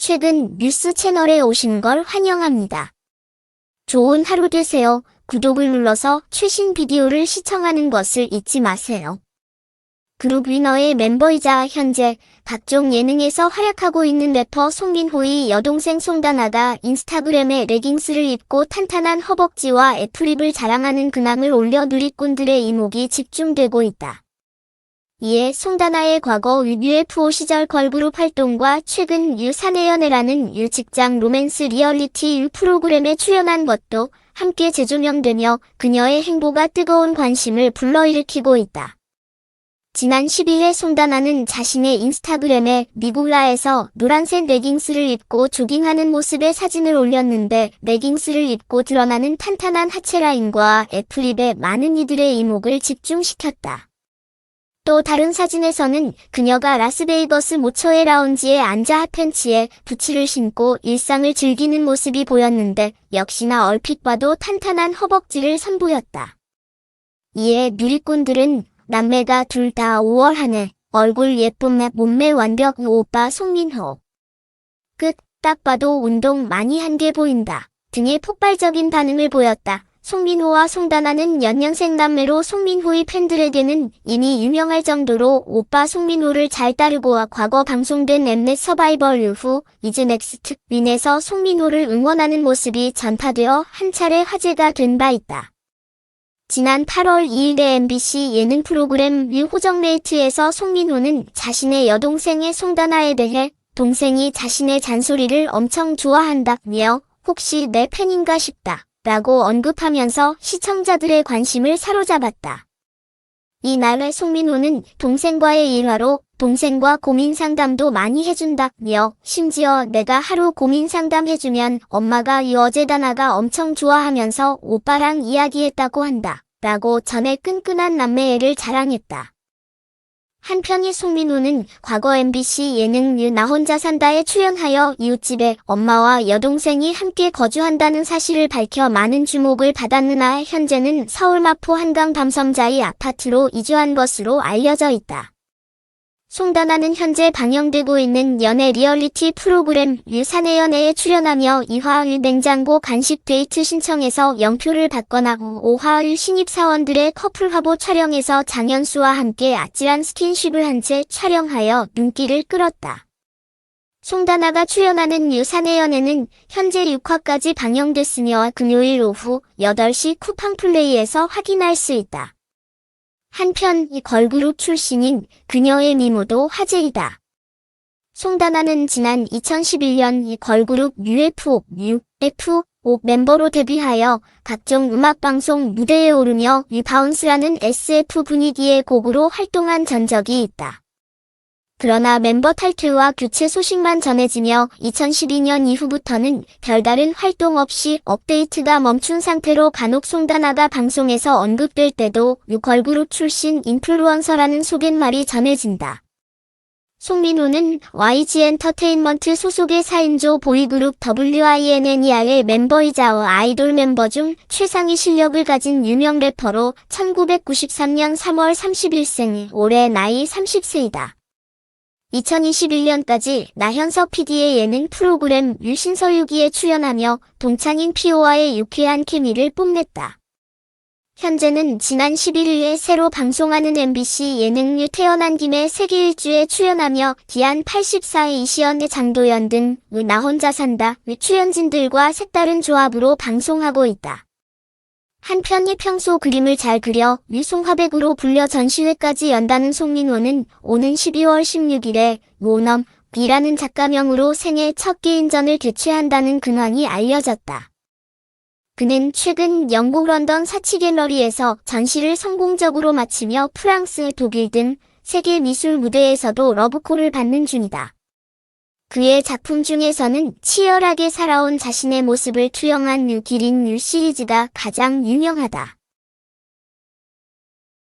최근 뉴스 채널에 오신 걸 환영합니다. 좋은 하루 되세요. 구독을 눌러서 최신 비디오를 시청하는 것을 잊지 마세요. 그룹 위너의 멤버이자 현재 각종 예능에서 활약하고 있는 래퍼 송민호의 여동생 송다나가 인스타그램에 레깅스를 입고 탄탄한 허벅지와 애플립을 자랑하는 근황을 올려 누리꾼들의 이목이 집중되고 있다. 이에 송다나의 과거 UFO 시절 걸그룹 활동과 최근 유사내연애라는 유직장 로맨스 리얼리티 유 프로그램에 출연한 것도 함께 재조명되며 그녀의 행보가 뜨거운 관심을 불러일으키고 있다. 지난 12일 송다나는 자신의 인스타그램에 미국라에서 노란색 레깅스를 입고 조깅하는 모습의 사진을 올렸는데 레깅스를 입고 드러나는 탄탄한 하체 라인과 애플립에 많은 이들의 이목을 집중시켰다. 또 다른 사진에서는 그녀가 라스베이거스 모처의 라운지에 앉아 핫팬츠에 부츠를 신고 일상을 즐기는 모습이 보였는데 역시나 얼핏 봐도 탄탄한 허벅지를 선보였다. 이에 누리꾼들은 남매가 둘 다 5월 한 해 얼굴 예쁨 몸매 완벽 오빠 송민호. 끝, 딱 봐도 운동 많이 한 게 보인다. 등의 폭발적인 반응을 보였다. 송민호와 송다나는 연년생 남매로 송민호의 팬들에게는 이미 유명할 정도로 오빠 송민호를 잘 따르고 과거 방송된 엠넷 서바이벌 이후 이즈 넥스트 윈에서 송민호를 응원하는 모습이 전파되어 한 차례 화제가 된 바 있다. 지난 8월 2일의 MBC 예능 프로그램 뮤호정레이트에서 송민호는 자신의 여동생의 송다나에 대해 동생이 자신의 잔소리를 엄청 좋아한다며 혹시 내 팬인가 싶다. 라고 언급하면서 시청자들의 관심을 사로잡았다. 이날의 송민호는 동생과의 일화로 동생과 고민 상담도 많이 해준다며 심지어 내가 하루 고민 상담 해주면 엄마가 이 어제 다나가 엄청 좋아하면서 오빠랑 이야기했다고 한다. 라고 전에 끈끈한 남매애를 자랑했다. 한편 이 송민호는 과거 MBC 예능 뮤나 혼자 산다에 출연하여 이웃집에 엄마와 여동생이 함께 거주한다는 사실을 밝혀 많은 주목을 받았으나 현재는 서울 마포 한강 밤섬자의 아파트로 이주한 것으로 알려져 있다. 송다나는 현재 방영되고 있는 연애 리얼리티 프로그램 유산의 연애에 출연하며 2화의 냉장고 간식 데이트 신청해서 영표를 받거나 후 5화의 신입사원들의 커플 화보 촬영에서 장현수와 함께 아찔한 스킨십을 한 채 촬영하여 눈길을 끌었다. 송다나가 출연하는 유산의 연애는 현재 6화까지 방영됐으며 금요일 오후 8시 쿠팡 플레이에서 확인할 수 있다. 한편 이 걸그룹 출신인 그녀의 미모도 화제이다. 송다나는 지난 2011년 이 걸그룹 UFO, UFO 멤버로 데뷔하여 각종 음악방송 무대에 오르며 이 바운스라는 SF 분위기의 곡으로 활동한 전적이 있다. 그러나 멤버 탈퇴와 교체 소식만 전해지며 2012년 이후부터는 별다른 활동 없이 업데이트가 멈춘 상태로 간혹 송다나가 방송에서 언급될 때도 걸그룹 출신 인플루언서라는 소개말이 전해진다. 송민호는 YG 엔터테인먼트 소속의 4인조 보이그룹 WINNER의 멤버이자 아이돌 멤버 중 최상위 실력을 가진 유명 래퍼로 1993년 3월 31생, 올해 나이 30세이다. 2021년까지 나현석 PD의 예능 프로그램 유신서유기에 출연하며 동창인 피오와의 유쾌한 케미를 뽐냈다. 현재는 지난 11일에 새로 방송하는 MBC 예능류 태어난 김에 세계 일주에 출연하며 기한 84의 이시연의 장도연 등나 혼자 산다 출연진들과 색다른 조합으로 방송하고 있다. 한편이 평소 그림을 잘 그려 위송화백으로 불려 전시회까지 연다는 송민호는 오는 12월 16일에 모넘 B라는 작가명으로 생애 첫 개인전을 개최한다는 근황이 알려졌다. 그는 최근 영국 런던 사치 갤러리에서 전시를 성공적으로 마치며 프랑스, 독일 등 세계 미술 무대에서도 러브콜을 받는 중이다. 그의 작품 중에서는 치열하게 살아온 자신의 모습을 투영한 뉴 기린 뉴 시리즈가 가장 유명하다.